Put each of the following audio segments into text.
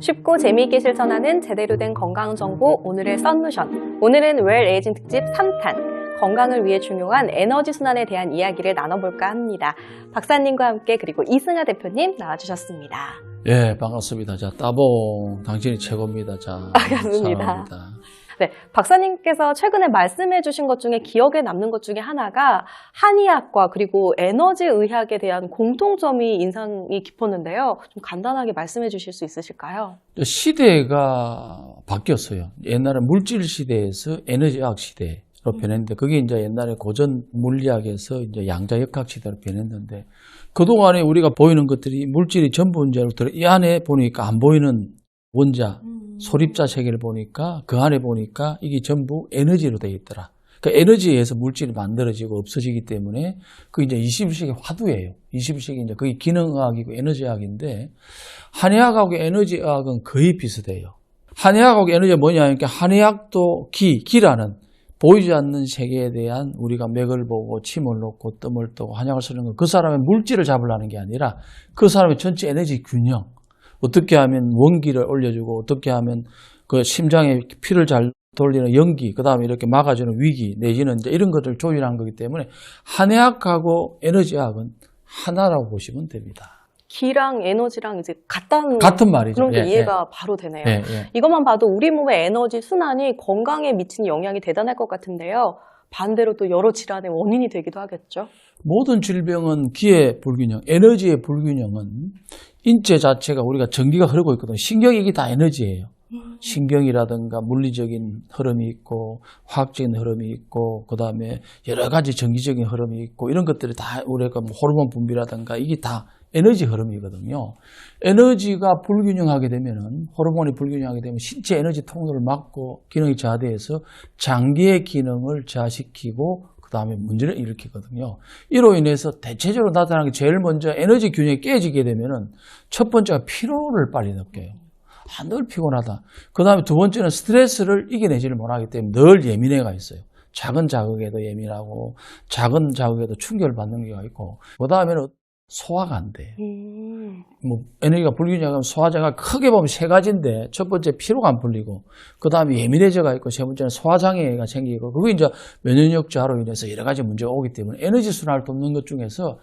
쉽고 재미있게 실천하는 제대로 된 건강정보 오늘의 썬루션 오늘은 웰 에이징 특집 3탄 건강을 위해 중요한 에너지 순환에 대한 이야기를 나눠볼까 합니다. 박사님과 함께 그리고 이승아 대표님 나와주셨습니다. 예, 반갑습니다. 자, 따봉. 당신이 최고입니다. 자. 반갑습니다. 사랑합니다. 네, 박사님께서 최근에 말씀해 주신 것 중에 기억에 남는 것 중에 하나가 한의학과 그리고 에너지 의학에 대한 공통점이 인상이 깊었는데요. 좀 간단하게 말씀해 주실 수 있으실까요? 시대가 바뀌었어요. 옛날에 물질 시대에서 에너지학 시대 로 변했는데, 그게 이제 옛날에 고전 물리학에서 이제 양자역학 시대로 변했는데, 그동안에 우리가 보이는 것들이 물질이 전부 원자로 들어, 이 안에 보니까 안 보이는 원자, 소립자 세계를 보니까 그 안에 보니까 이게 전부 에너지로 되어 있더라. 그 에너지에 의해서 물질이 만들어지고 없어지기 때문에 그 이제 21세기 화두예요. 21세기 이제 그게 기능의학이고 에너지학인데 한의학하고 에너지학은 거의 비슷해요. 한의학하고 에너지가 뭐냐 하니까 한의학도 기, 기라는 보이지 않는 세계에 대한 우리가 맥을 보고 침을 놓고 뜸을 뜨고 한약을 쓰는 건 그 사람의 물질을 잡으려는 게 아니라 그 사람의 전체 에너지 균형 어떻게 하면 원기를 올려주고 어떻게 하면 그 심장에 피를 잘 돌리는 연기 그 다음에 이렇게 막아주는 위기 내지는 이제 이런 것들을 조율한 거기 때문에 한의학하고 에너지학은 하나라고 보시면 됩니다. 기랑 에너지랑 이제 같다는 같은 말이죠. 그런 게 예, 이해가 바로 되네요. 예, 예. 이것만 봐도 우리 몸의 에너지 순환이 건강에 미치는 영향이 대단할 것 같은데요. 반대로 또 여러 질환의 원인이 되기도 하겠죠. 모든 질병은 기의 불균형, 에너지의 불균형은 인체 자체가 우리가 전기가 흐르고 있거든요. 신경이 이게 다 에너지예요. 신경이라든가 물리적인 흐름이 있고 화학적인 흐름이 있고 그 다음에 여러 가지 정기적인 흐름이 있고 이런 것들이 다 우리가 뭐 호르몬 분비라든가 이게 다 에너지 흐름이거든요. 에너지가 불균형하게 되면은 호르몬이 불균형하게 되면 신체 에너지 통로를 막고 기능이 저하돼서 장기의 기능을 저하시키고 그 다음에 문제를 일으키거든요. 이로 인해서 대체적으로 나타나는 게 제일 먼저 에너지 균형이 깨지게 되면은 첫 번째가 피로를 빨리 느껴요. 아, 늘 피곤하다. 그 다음에 두 번째는 스트레스를 이겨내지를 못하기 때문에 늘 예민해가 있어요. 작은 자극에도 예민하고 작은 자극에도 충격을 받는 경우가 있고 그 다음에는 소화가 안 돼요. 음. 뭐 에너지가 불균형하면 소화자가 크게 보면 세 가지인데 첫 번째 피로가 안 풀리고 그 다음에 예민해져가 있고 세 번째는 소화장애가 생기고 그게 이제 면역력 저하로 인해서 여러 가지 문제가 오기 때문에 에너지 순환을 돕는 것 중에서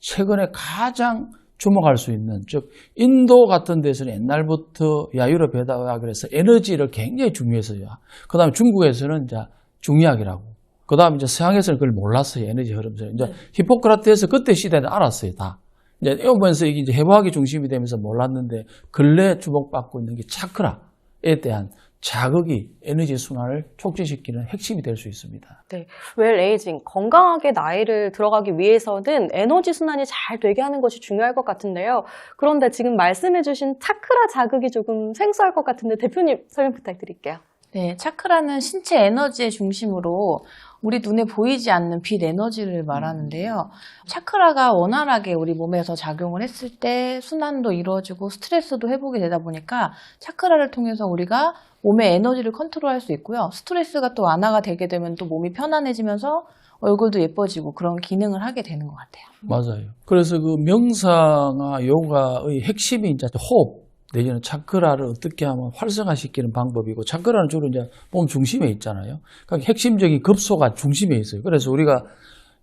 최근에 가장 주목할 수 있는 즉 인도 같은 데서는 옛날부터 야유럽에다가 그래서 에너지를 굉장히 중요했어요. 그 다음에 중국에서는 이제 중의학이라고 그 다음에 이제 서양에서는 그걸 몰랐어요. 에너지 흐름에서. 이제 히포크라테스 그때 시대는 알았어요. 다. 이제 이러면서 이게 이제 해부학이 중심이 되면서 몰랐는데 근래 주목받고 있는 게 차크라에 대한 자극이 에너지 순환을 촉진시키는 핵심이 될 수 있습니다. 네. 웰 에이징, 건강하게 나이를 들어가기 위해서는 에너지 순환이 잘 되게 하는 것이 중요할 것 같은데요. 그런데 지금 말씀해주신 차크라 자극이 조금 생소할 것 같은데 대표님 설명 부탁드릴게요. 네, 차크라는 신체 에너지의 중심으로 우리 눈에 보이지 않는 빛 에너지를 말하는데요. 차크라가 원활하게 우리 몸에서 작용을 했을 때 순환도 이루어지고 스트레스도 회복이 되다 보니까 차크라를 통해서 우리가 몸의 에너지를 컨트롤할 수 있고요. 스트레스가 또 완화가 되게 되면 또 몸이 편안해지면서 얼굴도 예뻐지고 그런 기능을 하게 되는 것 같아요. 맞아요. 그래서 그 명상과 요가의 핵심이 이제 호흡 내지는 차크라를 어떻게 하면 활성화시키는 방법이고 차크라는 주로 이제 몸 중심에 있잖아요. 그러니까 핵심적인 급소가 중심에 있어요. 그래서 우리가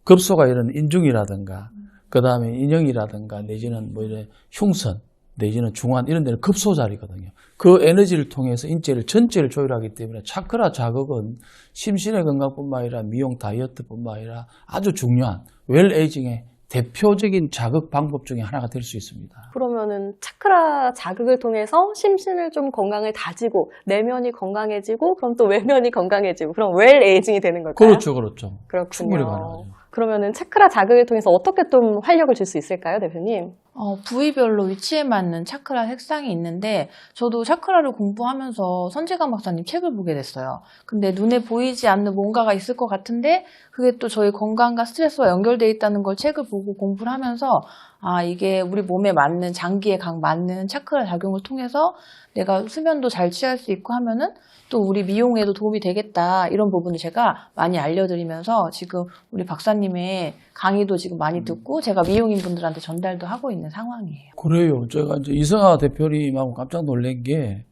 급소가 이런 인중이라든가 그 다음에 인형이라든가 내지는 뭐 이런 흉선 내지는 중환 이런 데는 급소 자리거든요. 그 에너지를 통해서 인체를 전체를 조율하기 때문에 차크라 자극은 심신의 건강뿐만 아니라 미용 다이어트뿐만 아니라 아주 중요한 웰 에이징의 대표적인 자극 방법 중에 하나가 될 수 있습니다. 그러면은 차크라 자극을 통해서 심신을 좀 건강을 다지고 내면이 건강해지고 그럼 또 외면이 건강해지고 그럼 웰 에이징이 되는 걸까요? 그렇죠, 그렇죠. 그렇군요. 충분히 가능하죠. 그러면은 차크라 자극을 통해서 어떻게 좀 활력을 줄 수 있을까요, 대표님? 어, 부위별로 위치에 맞는 차크라 색상이 있는데 저도 차크라를 공부하면서 선지감 박사님 책을 보게 됐어요. 근데 눈에 보이지 않는 뭔가가 있을 것 같은데 그게 또 저희 건강과 스트레스와 연결돼 있다는 걸 책을 보고 공부를 하면서 아 이게 우리 몸에 맞는 장기에 각 맞는 차크라 작용을 통해서 내가 수면도 잘 취할 수 있고 하면은 또 우리 미용에도 도움이 되겠다 이런 부분을 제가 많이 알려드리면서 지금 우리 박사님의 강의도 지금 많이 듣고 제가 미용인 분들한테 전달도 하고 있는 상황이에요. 그래요. 제가 이제 이성아 대표님하고 깜짝 놀란 게,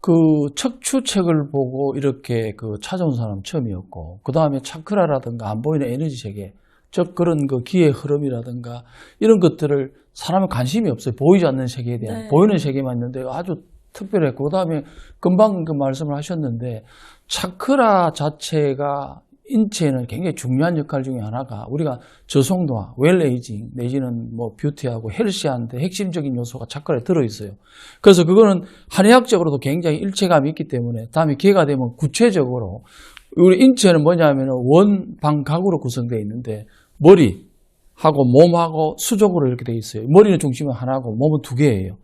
그 척추책을 보고 이렇게 그 찾아온 사람 처음이었고, 그 다음에 차크라라든가 안 보이는 에너지 세계, 즉 그런 그 기의 흐름이라든가 이런 것들을 사람은 관심이 없어요. 보이지 않는 세계에 대한. 네. 보이는 세계만 있는데 아주 특별했고, 그 다음에 금방 그 말씀을 하셨는데, 차크라 자체가 인체에는 굉장히 중요한 역할 중에 하나가 우리가 저속노화, 웰에이징 내지는 뭐 뷰티하고 헬시한데 핵심적인 요소가 차크라에 들어있어요. 그래서 그거는 한의학적으로도 굉장히 일체감이 있기 때문에 다음에 기회가 되면 구체적으로 우리 인체는 뭐냐면 원방각으로 구성되어 있는데 머리하고 몸하고 수족으로 이렇게 되어 있어요. 머리는 중심이 하나고 몸은 두 개예요.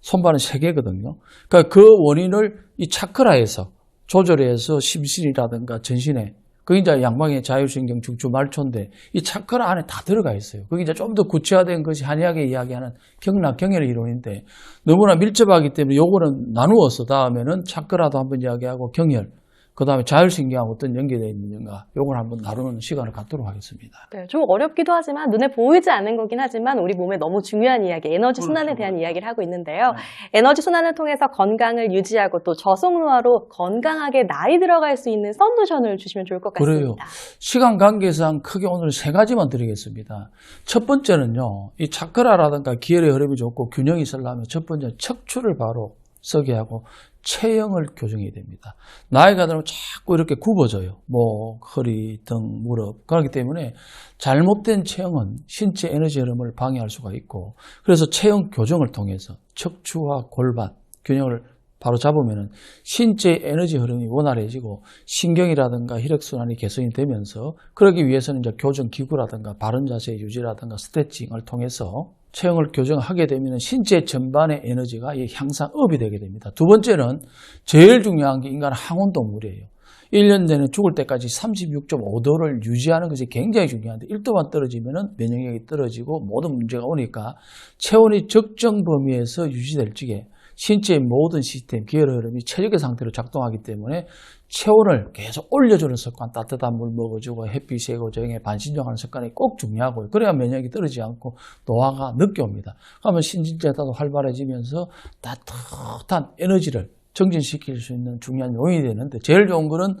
손발은 세 개거든요. 그러니까 그 원인을 이 차크라에서 조절해서 심신이라든가 전신에 그게 이제 양방의 자율신경 중추 말초인데 이 차크라 안에 다 들어가 있어요. 그게 이제 좀 더 구체화된 것이 한의학에 이야기하는 경락 경혈 이론인데 너무나 밀접하기 때문에 요거는 나누어서 다음에는 차크라도 한번 이야기하고 경혈 그 다음에 자율신경하고 어떤 연계되어 있는가 요걸 한번 나누는 시간을 갖도록 하겠습니다. 네, 좀 어렵기도 하지만 눈에 보이지 않는 거긴 하지만 우리 몸에 너무 중요한 이야기, 에너지 순환에 그렇죠. 대한 이야기를 하고 있는데요. 에너지 순환을 통해서 건강을 유지하고 또 저속노화로 건강하게 나이 들어갈 수 있는 썬루션을 주시면 좋을 것 그래요. 같습니다. 시간 관계상 크게 오늘 세 가지만 드리겠습니다. 첫 번째는요, 이 차크라라든가 기혈의 흐름이 좋고 균형이 있으려면 첫 번째는 척추를 바로 서게 하고 체형을 교정해야 됩니다. 나이가 들면 자꾸 이렇게 굽어져요. 목, 허리, 등, 무릎. 그렇기 때문에 잘못된 체형은 신체 에너지 흐름을 방해할 수가 있고 그래서 체형 교정을 통해서 척추와 골반 균형을 바로 잡으면은 신체 에너지 흐름이 원활해지고 신경이라든가 혈액순환이 개선이 되면서 그러기 위해서는 이제 교정 기구라든가 바른 자세 유지라든가 스트레칭을 통해서 체형을 교정하게 되면 신체 전반의 에너지가 이 향상업이 되게 됩니다. 두 번째는 제일 중요한 게 인간은 항온동물이에요. 1년 내내 죽을 때까지 36.5도를 유지하는 것이 굉장히 중요한데 1도만 떨어지면 면역력이 떨어지고 모든 문제가 오니까 체온이 적정 범위에서 유지될 적에 신체의 모든 시스템, 기혈 흐름이 최적의 상태로 작동하기 때문에 체온을 계속 올려주는 습관, 따뜻한 물 먹어주고 햇빛에 고정에 반신욕하는 습관이 꼭 중요하고요. 그래야 면역이 떨어지지 않고 노화가 늦게 옵니다. 그러면 신진대사도 활발해지면서 따뜻한 에너지를 정진시킬 수 있는 중요한 요인이 되는데 제일 좋은 거는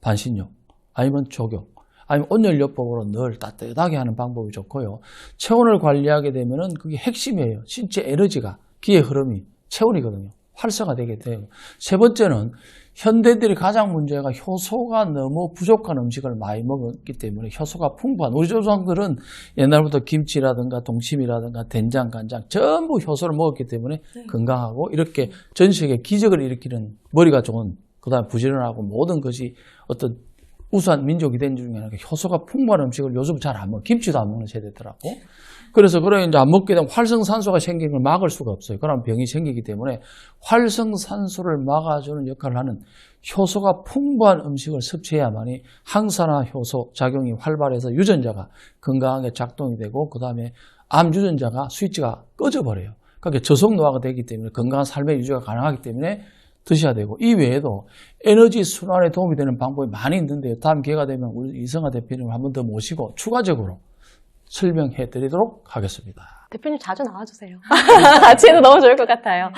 반신욕 아니면 조교 아니면 온열요법으로 늘 따뜻하게 하는 방법이 좋고요. 체온을 관리하게 되면은 그게 핵심이에요. 신체 에너지가 기의 흐름이 체온이거든요. 활성화 되게 돼요. 세 번째는 현대인들이 가장 문제가 효소가 너무 부족한 음식을 많이 먹었기 때문에 효소가 풍부한 우리 조상들은 옛날부터 김치라든가 동치미라든가 된장, 간장 전부 효소를 먹었기 때문에 건강하고 이렇게 전 세계 기적을 일으키는 머리가 좋은 그다음 부지런하고 모든 것이 어떤 우수한 민족이 된 중에 하나가 효소가 풍부한 음식을 요즘 잘 안 먹어. 김치도 안 먹는 세대더라고. 그래서 그래 이제 안 먹게 되면 활성산소가 생기는 걸 막을 수가 없어요. 그럼 병이 생기기 때문에 활성산소를 막아주는 역할을 하는 효소가 풍부한 음식을 섭취해야만이 항산화 효소 작용이 활발해서 유전자가 건강하게 작동이 되고 그 다음에 암 유전자가 스위치가 꺼져버려요. 그러니까 저속 노화가 되기 때문에 건강한 삶의 유지가 가능하기 때문에 드셔야 되고 이 외에도 에너지 순환에 도움이 되는 방법이 많이 있는데요. 다음 기회가 되면 우리 이성아 대표님을 한 번 더 모시고 추가적으로 설명해 드리도록 하겠습니다. 대표님 자주 나와주세요. 같이 해도 너무 좋을 것 같아요.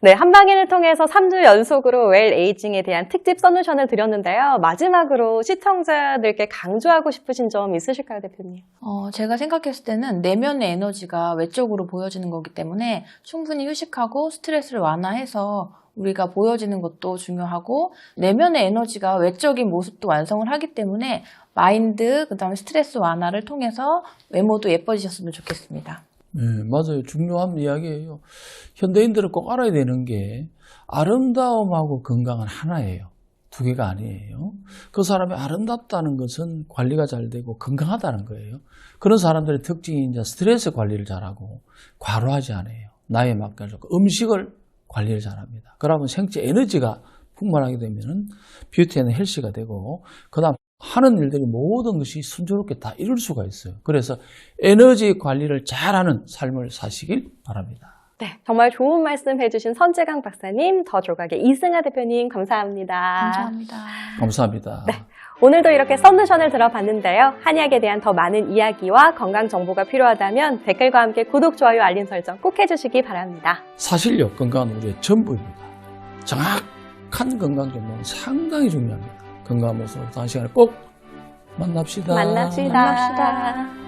네, 한방인을 통해서 3주 연속으로 웰 에이징에 대한 특집 솔루션을 드렸는데요. 마지막으로 시청자들께 강조하고 싶으신 점 있으실까요, 대표님? 어, 제가 생각했을 때는 내면의 에너지가 외적으로 보여지는 거기 때문에 충분히 휴식하고 스트레스를 완화해서 우리가 보여지는 것도 중요하고 내면의 에너지가 외적인 모습도 완성을 하기 때문에 마인드, 그 다음에 스트레스 완화를 통해서 외모도 예뻐지셨으면 좋겠습니다. 네, 맞아요. 중요한 이야기예요. 현대인들은 꼭 알아야 되는 게 아름다움하고 건강은 하나예요. 두 개가 아니에요. 그 사람이 아름답다는 것은 관리가 잘 되고 건강하다는 거예요. 그런 사람들의 특징이 이제 스트레스 관리를 잘하고 과로하지 않아요. 나이에 맞게 하고 음식을 관리를 잘합니다. 그러면 생체 에너지가 풍만하게 되면은 뷰티에는 헬시가 되고 그 다음 하는 일들이 모든 것이 순조롭게 다 이룰 수가 있어요. 그래서 에너지 관리를 잘하는 삶을 사시길 바랍니다. 네, 정말 좋은 말씀 해주신 선재강 박사님, 더 조각의 이승아 대표님 감사합니다. 감사합니다. 감사합니다. 오늘도 이렇게 썬루션을 들어봤는데요. 한약에 대한 더 많은 이야기와 건강 정보가 필요하다면 댓글과 함께 구독, 좋아요, 알림 설정 꼭 해주시기 바랍니다. 사실요, 건강은 우리의 전부입니다. 정확한 건강 정보는 상당히 중요합니다. 건강한 모습으로 다음 시간에 꼭 만납시다. 만납시다. 만납시다.